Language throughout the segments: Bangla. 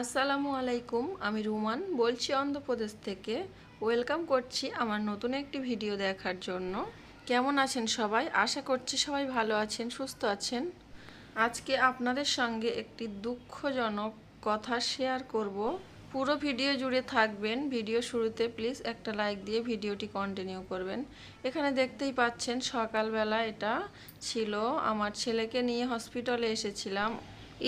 আসসালামু আলাইকুম, আমি রুমান বলছি অন্ধ্রপ্রদেশ থেকে। ওয়েলকাম করছি আমার নতুন একটি ভিডিও দেখার জন্য। কেমন আছেন সবাই? আশা করছি সবাই ভালো আছেন, সুস্থ আছেন। আজকে আপনাদের সঙ্গে একটি দুঃখজনক কথা শেয়ার করব। পুরো ভিডিও জুড়ে থাকবেন। ভিডিও শুরুতে প্লিজ একটা লাইক দিয়ে ভিডিওটি কন্টিনিউ করবেন। এখানে দেখতেই পাচ্ছেন সকালবেলা এটা ছিল। আমার ছেলেকে নিয়ে হসপিটালে এসেছিলাম।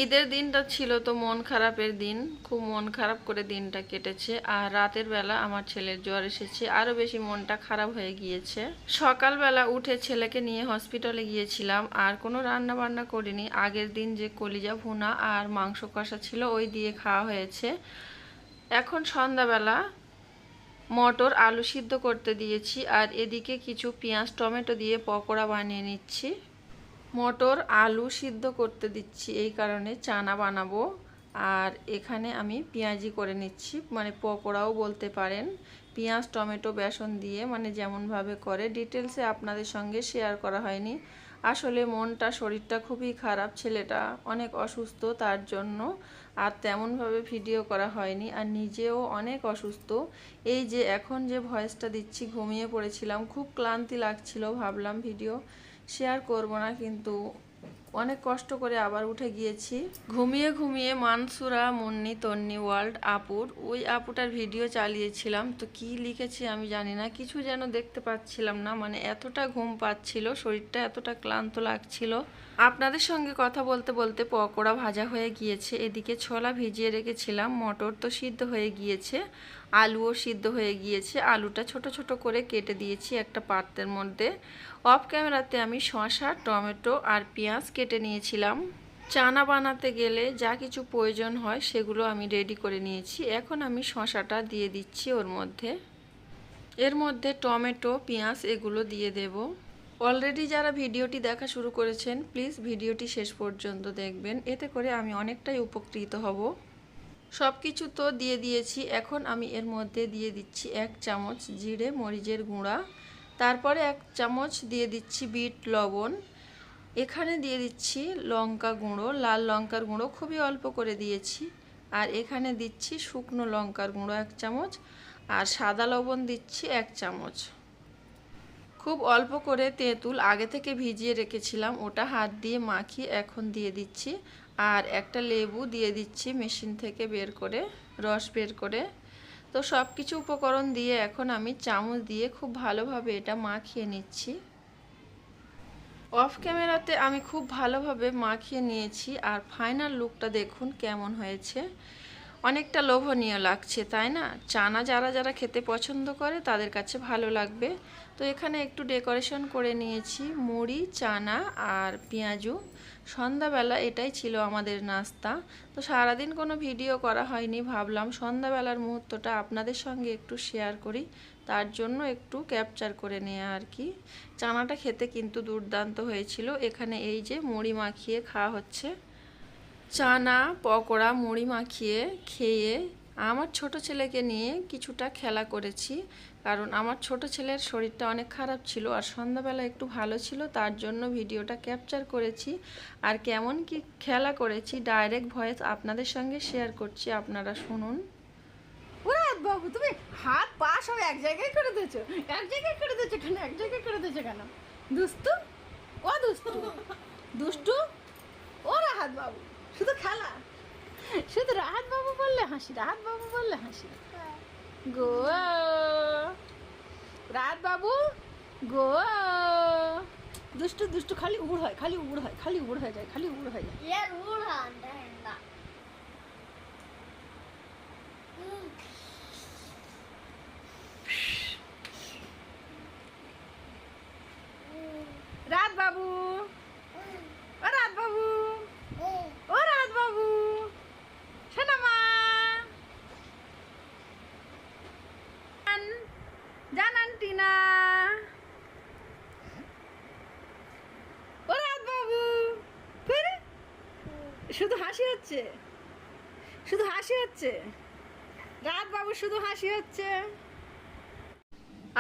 ঈদের দিনটা ছিল তো মন খারাপের দিন। খুব মন খারাপ করে দিনটা কেটেছে। আর রাতের বেলা আমার ছেলের জ্বর এসেছে। আরও বেশি মনটা খারাপ হয়ে গিয়েছে। সকালবেলা উঠে ছেলেকে নিয়ে হসপিটালে গিয়েছিলাম। আর কোনো রান্না বান্না করিনি। আগের দিন যে কলিজা ভুনা আর মাংস কষা ছিল, ওই দিয়ে খাওয়া হয়েছে। এখন সন্ধ্যাবেলা মটর আলু সিদ্ধ করতে দিয়েছি। আর এদিকে কিছু পেঁয়াজ, টমেটো দিয়ে পকোড়া বানিয়ে নিচ্ছি। মটর আলু সিদ্ধ করতে দিচ্ছি এই কারণে চানা বানাবো। আর এখানে আমি পেঁয়াজি করে নিচ্ছি মানে পকোড়াও বলতে পারেন। পেঁয়াজ, টমেটো, বেসন দিয়ে মানে যেমনভাবে করে। ডিটেলসে আপনাদের সঙ্গে শেয়ার করা হয়নি। আসলে মনটা, শরীরটা খুবই খারাপ, ছেলেটা অনেক অসুস্থ তার জন্য। আর তেমনভাবে ভিডিও করা হয়নি, আর নিজেও অনেক অসুস্থ। এই যে এখন যে ভয়েসটা দিচ্ছি, ঘুমিয়ে পড়েছিলাম, খুব ক্লান্তি লাগছিল, ভাবলাম ভিডিও শেয়ার করব না, কিন্তু অনেক কষ্ট করে আবার উঠে গিয়েছি। ঘুমিয়ে ঘুমিয়ে মানসুরা, মুন্নি, তন্নি, ওয়ার্ল্ড, আপুর, ওই আপুটার ভিডিও চালিয়েছিলাম। তো কি লিখেছি আমি জানি না, কিছু যেন দেখতে পাচ্ছিলাম না মানে এতটা ঘুম পাচ্ছিল, শরীরটা এতটা ক্লান্ত লাগছিল। আপনাদের সঙ্গে কথা বলতে বলতে পকোড়া ভাজা হয়ে গিয়েছে। এদিকে ছোলা ভিজিয়ে রেখেছিলাম, মটর তো সিদ্ধ হয়ে গিয়েছে, আলুও সিদ্ধ হয়ে গিয়েছে। আলুটা ছোট ছোট করে কেটে দিয়েছি একটা পাত্রের মধ্যে। অফ ক্যামেরাতে আমি শসা, টমেটো আর পেঁয়াজ কেটে নিয়েছিলাম। চানা বানাতে গেলে যা কিছু প্রয়োজন হয় সেগুলো আমি রেডি করে নিয়েছি। এখন আমি শশাটা দিয়ে দিচ্ছি ওর মধ্যে। এর মধ্যে টমেটো, পেঁয়াজ এগুলো দিয়ে দেব। অলরেডি যারা ভিডিওটি দেখা শুরু করেছেন, প্লিজ ভিডিওটি শেষ পর্যন্ত দেখবেন। এতে করে আমি অনেকটাই উপকৃত হব। সব কিছু তো দিয়ে দিয়েছি। এখন আমি এর মধ্যে দিয়ে দিচ্ছি এক চামচ জিরে মরিচের গুঁড়া। তারপরে এক চামচ দিয়ে দিচ্ছি বিট লবণ। এখানে দিয়ে দিচ্ছি লঙ্কা গুঁড়ো, লাল লঙ্কার গুঁড়ো খুবই অল্প করে দিয়েছি। আর এখানে দিচ্ছি শুকনো লঙ্কার গুঁড়ো এক চামচ। আর সাদা লবণ দিচ্ছি এক চামচ। খুব অল্প করে তেঁতুল আগে থেকে ভিজিয়ে রেখেছিলাম। ওটা হাত দিয়ে মাখিয়ে এখন দিয়ে দিচ্ছি। আর একটা লেবু দিয়ে দিচ্ছি মেশিন থেকে বের করে, রস বের করে। তো সব কিছু উপকরণ দিয়ে এখন আমি চামচ দিয়ে খুব ভালোভাবে এটা মাখিয়ে নিচ্ছি। অফ ক্যামেরাতে আমি খুব ভালোভাবে মাখিয়ে নিয়েছি। আর ফাইনাল লুকটা দেখুন কেমন হয়েছে। অনেকটা লোভনীয় লাগছে, তাই না? চানা যারা যারা খেতে পছন্দ করে তাদের কাছে ভালো লাগবে। তো এখানে একটু ডেকোরেশন করে নিয়েছি, মুড়ি, চানা আর পেঁয়াজু। সন্ধ্যাবেলা এটাই ছিল আমাদের নাস্তা। তো সারাদিন কোনো ভিডিও করা হয়নি, ভাবলাম সন্ধ্যাবেলার মুহূর্তটা আপনাদের সঙ্গে একটু শেয়ার করি। তার জন্য একটু ক্যাপচার করে নেওয়া আর কি। চানাটা খেতে কিন্তু দুর্দান্ত হয়েছিল। এখানে এই যে মুড়ি মাখিয়ে খাওয়া হচ্ছে। চানা, পকোড়া, মুড়ি মাখিয়ে খেয়ে আমার ছোট ছেলেকে নিয়ে কিছুটা খেলা করেছি। কারণ আমার ছোট ছেলের শরীরটা অনেক খারাপ ছিল আর সন্ধ্যাবেলা একটু ভালো ছিল, তার জন্য ভিডিওটা ক্যাপচার করেছি। আর কেমন কি খেলা করেছি, ডাইরেক্ট ভয়েস আপনাদের সঙ্গে শেয়ার করছি, আপনারা শুনুন। বাবু, তুমি হাত পা সব এক জায়গায় করে দিয়েছ। এক জায়গায় করে দিয়েছ কেন? এক জায়গায় করে দিয়েছ কেন? দুষ্টু? ও দুষ্টু দুষ্টু? রাহাত বাবু শুধু খেলা? শুধু রাহাত বাবু বললে হাসি রাহাত বাবু বললে হাসি। গো। রাহাত বাবু গো। দুষ্টু দুষ্টু খালি উড় হয় খালি উড় হয় খালি উড় হয়ে যায় খালি উড় হয়ে যায় Yer Urhan'da henda. রাত বাবু ও রাত বাবু ও রাত বাবু সোনামা জান আন্টিনা ও রাত বাবু ফিরে শুধু হাসি হচ্ছে? শুধু হাসি হচ্ছে? রাত বাবু, শুধু হাসি হচ্ছে।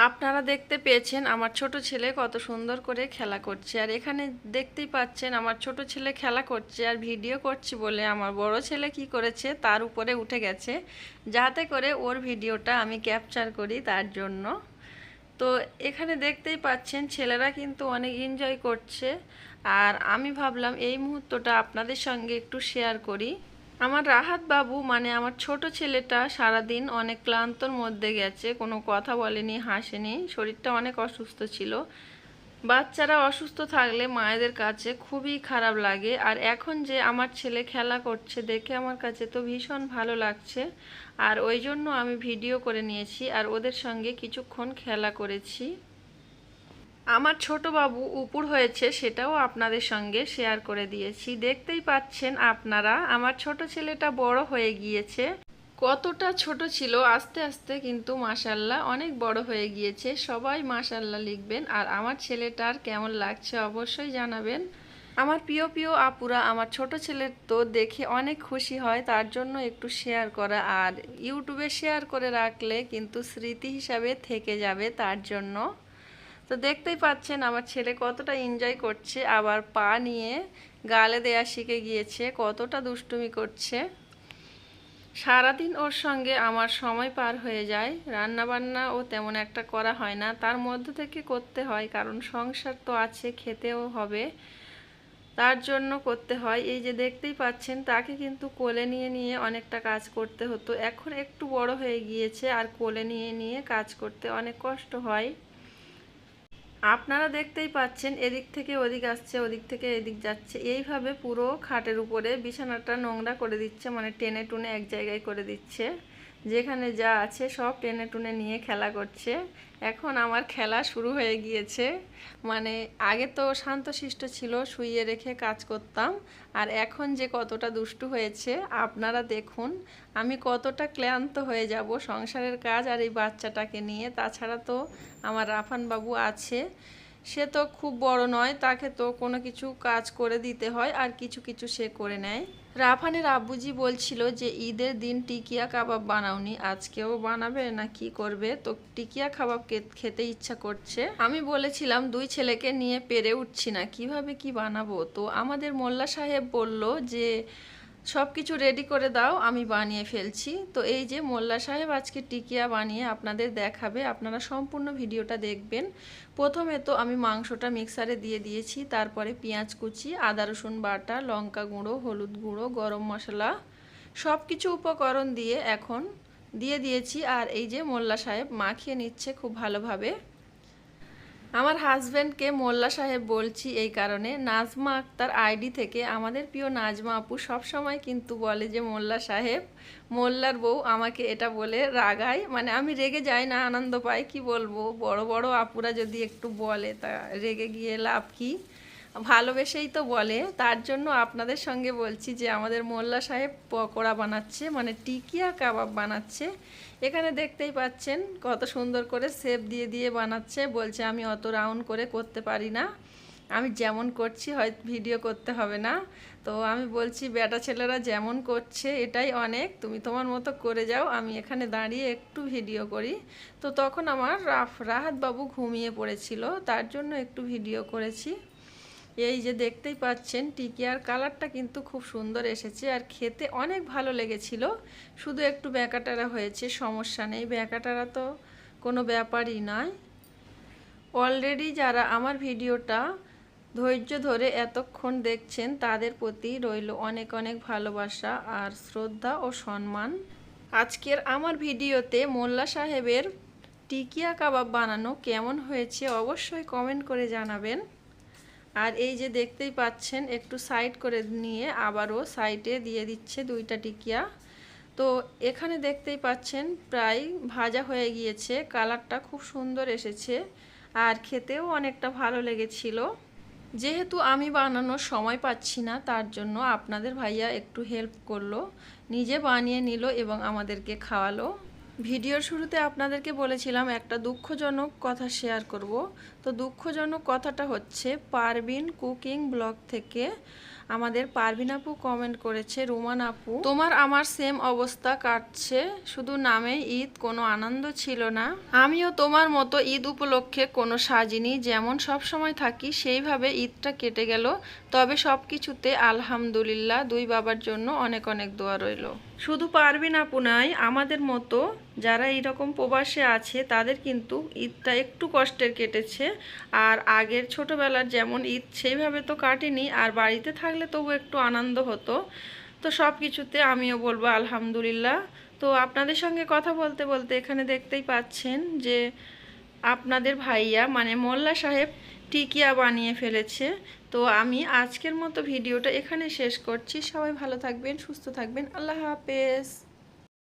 আপনারা দেখতে পেয়েছেন আমার ছোট ছেলে কত সুন্দর করে খেলা করছে। আর এখানে দেখতেই পাচ্ছেন আমার ছোট ছেলে খেলা করছে আর ভিডিও করছি বলে আমার বড় ছেলে কি করেছে তার উপরে উঠে গেছে। যাতে করে ওর ভিডিওটা আমি ক্যাপচার করি তার জন্য। তো এখানে দেখতেই পাচ্ছেন ছেলেরা কিন্তু অনেক এনজয় করছে। আর আমি ভাবলাম এই মুহূর্তটা আপনাদের সঙ্গে একটু শেয়ার করি। আমার রাহাত বাবু মানে আমার ছোট ছেলেটা, সারাদিন অনেক ক্লান্তর মধ্যে গেছে, কোনো কথা বলেনি, হাসেনি, শরীরটা অনেক অসুস্থ ছিল। বাচ্চারা অসুস্থ থাকলে মায়েদের কাছে খুবই খারাপ লাগে, আর এখন যে আমার ছেলে খেলা করছে দেখে আমার কাছে তো ভীষণ ভালো লাগছে। আর ওই জন্য আমি ভিডিও করে নিয়েছি, আর ওদের সঙ্গে কিছুক্ষণ খেলা করেছি। আমার ছোট বাবু উপুর হয়েছে, সেটাও আপনাদের সঙ্গে শেয়ার করে দিয়েছি। দেখতেই পাচ্ছেন আপনারা, আমার ছোট ছেলেটা বড় হয়ে গিয়েছে। কতটা ছোট ছিল, আস্তে আস্তে কিন্তু মাসাল্লাহ অনেক বড় হয়ে গিয়েছে। সবাই মাসাল্লাহ লিখবেন, আর আমার ছেলেটার কেমন লাগছে অবশ্যই জানাবেন। আমার প্রিয় প্রিয় আপুরা, আমার ছোট ছেলের তো দেখে অনেক খুশি হয়, তার জন্য একটু শেয়ার করা, আর ইউটিউবে শেয়ার করে রাখলে কিন্তু স্মৃতি হিসাবে থেকে যাবে তার জন্য। তো দেখতেই পাচ্ছেন আমার ছেলে কতটা এনজয় করছে, আবার পা নিয়ে গালে দেয়া শিখে গিয়েছে, কতটা দুষ্টুমি করছে। সারাদিন ওর সঙ্গে আমার সময় পার হয়ে যায় রান্না বান্না ও তেমন একটা করা হয় না, তার মধ্য থেকে করতে হয়, কারণ সংসার তো আছে, খেতেও হবে, তার জন্য করতে হয়। এই যে দেখতেই পাচ্ছেন, তাকে কিন্তু কোলে নিয়ে নিয়ে অনেকটা কাজ করতে হতো, এখন একটু বড় হয়ে গিয়েছে, আর কোলে নিয়ে নিয়ে কাজ করতে অনেক কষ্ট হয়। আপনারা দেখতেই পাচ্ছেন, এদিক থেকে ওদিক আসছে, ওদিক থেকে এদিক যাচ্ছে। এইভাবে পুরো খাটের উপরে বিছানাটা নোংরা করে দিচ্ছে মানে টেনে টুনে এক জায়গায় করে দিচ্ছে। যেখানে যা আছে সব টেনে টুনে নিয়ে খেলা করছে। এখন আমার খেলা শুরু হয়ে গিয়েছে। মানে আগে তো শান্তশিষ্ট ছিল, শুইয়ে রেখে কাজ করতাম। আর এখন যে কতটা দুষ্টু হয়েছে, আপনারা দেখুন, আমি কতটা ক্লান্ত হয়ে যাব সংসারের কাজ আর এই বাচ্চাটাকে নিয়ে। তাছাড়া তো আমার রাফান বাবু আছে। সে তো খুব বড় নয়, তাকে তো কোনো কিছু কাজ করে দিতে হয় আর কিছু কিছু সে করে নেয়। রাফানের আব্বুজি বলছিল যে, ঈদের দিন টিকিয়া কাবাব বানাওনি, আজকেও বানাবে না কি করবে? তো টিকিয়া কাবাব খেতে ইচ্ছা করছে? আমি বলেছিলাম, দুই ছেলেকে নিয়ে পেরে উঠছি না, কীভাবে কি বানাবো? তো আমাদের মোল্লা সাহেব বলল যে সব কিছু রেডি করে দাও, আমি বানিয়ে ফেলছি। তো এই যে মোল্লা সাহেব আজকে টিকিয়া বানিয়ে আপনাদের দেখাবে, আপনারা সম্পূর্ণ ভিডিওটা দেখবেন। প্রথমে তো আমি মাংসটা মিক্সারে দিয়ে দিয়েছি, তারপরে পেঁয়াজ কুচি, আদা রসুন বাটা, লঙ্কা গুঁড়ো, হলুদ গুঁড়ো, গরম মশলা সব কিছু উপকরণ দিয়ে এখন দিয়ে দিয়েছি। আর এই যে মোল্লা সাহেব মাখিয়ে নিচ্ছে খুব ভালোভাবে। আমার হাজব্যান্ডকে মোল্লা সাহেব বলছি এই কারণে, নাজমা আক্তার আইডি থেকে আমাদের প্রিয় নাজমা আপু সবসময় কিন্তু বলে যে, মোল্লা সাহেব, মোল্লার বউ আমাকে এটা বলে রাগায়। মানে আমি রেগে যাই না, আনন্দ পাই, কি বলব? বড় বড় আপুরা যদি একটু বলে, তা রেগে গিয়ে লাভ কি? ভালোবেসেই তো বলে, তার জন্য আপনাদের সঙ্গে বলছি যে আমাদের মোল্লা সাহেব পকোড়া বানাচ্ছে মানে টিকিয়া কাবাব বানাচ্ছে। এখানে দেখতেই পাচ্ছেন কত সুন্দর করে সেপ দিয়ে দিয়ে বানাচ্ছে, বলছে আমি অত রাউন্ড করে করতে পারি না। আমি যেমন করছি হয় ভিডিও করতে হবে না। তো আমি বলছি, বেটা ছেলেরা যেমন করছে, এটাই অনেক। তুমি তোমার মতো করে যাও, আমি এখানে দাঁড়িয়ে একটু ভিডিও করি। তো তখন আমার রাফ রাহাত বাবু ঘুমিয়ে পড়েছিল, তার জন্য একটু ভিডিও করেছি। এই যে দেখতেই পাচ্ছেন টিকিয়ার কালারটা কিন্তু খুব সুন্দর এসেছে আর খেতে অনেক ভালো লেগেছিল। শুধু একটু ব্যাকাটারা হয়েছে, সমস্যা নেই। ব্যাকাটারা তো কোনো ব্যাপারই নয়। অলরেডি যারা আমার ভিডিওটা ধৈর্য ধরে এতক্ষণ দেখছেন, তাদের প্রতি রইল অনেক অনেক ভালোবাসা আর শ্রদ্ধা ও সম্মান। আজকের আমার ভিডিওতে মোল্লা সাহেবের টিকিয়া কাবাব বানানো কেমন হয়েছে অবশ্যই কমেন্ট করে জানাবেন। আর এই যে দেখতেই পাচ্ছেন, একটু সাইড করে নিয়ে আবারও সাইডে দিয়ে দিচ্ছে দুইটা টিকিয়া। তো এখানে দেখতেই পাচ্ছেন, প্রায় ভাজা হয়ে গিয়েছে, কালারটা খুব সুন্দর এসেছে আর খেতেও অনেকটা ভালো লেগেছিল। যেহেতু আমি বানানোর সময় পাচ্ছি না, তার জন্য আপনাদের ভাইয়া একটু হেল্প করল, নিজে বানিয়ে নিল এবং আমাদেরকে খাওয়ালো। ভিডিওর শুরুতে আপনাদেরকে বলেছিলাম একটা দুঃখজনক কথা শেয়ার করব। তো দুঃখজনক কথাটা হচ্ছে পারবিন কুকিং ব্লগ থেকে আমাদের পারভিন আপু কমেন্ট করেছে, রুমান আপু, তোমার আমার সেম অবস্থা কাটছে, শুধু নামে ঈদ কোনো আনন্দ ছিল না। আমিও তোমার মতো ঈদ উপলক্ষে কোনো সাজিনি, যেমন সব সময় থাকি, সেইভাবে ঈদটা কেটে গেল। তবে সব কিছুতে আলহামদুলিল্লাহ, দুই বাবার জন্য অনেক অনেক দোয়া রইল। শুধু পারবিন আপু আমাদের মতো যারা এইরকম প্রবাসে আছে, তাদের কিন্তু ঈদটা একটু কষ্টের কেটেছে। আর আগের ছোটবেলার যেমন ঈদ, সেইভাবে তো কাটেনি। আর বাড়িতে থাকলে তবু একটু আনন্দ হতো। তো সব কিছুতে আমিও বলব আলহামদুলিল্লাহ। তো আপনাদের সঙ্গে কথা বলতে বলতে এখানে দেখতেই পাচ্ছেন যে আপনাদের ভাইয়া মানে মোল্লা সাহেব টিকিয়া বানিয়ে ফেলেছে। তো আমি আজকের মতো ভিডিওটা এখানে শেষ করছি। সবাই ভালো থাকবেন, সুস্থ থাকবেন। আল্লাহ হাফেজ।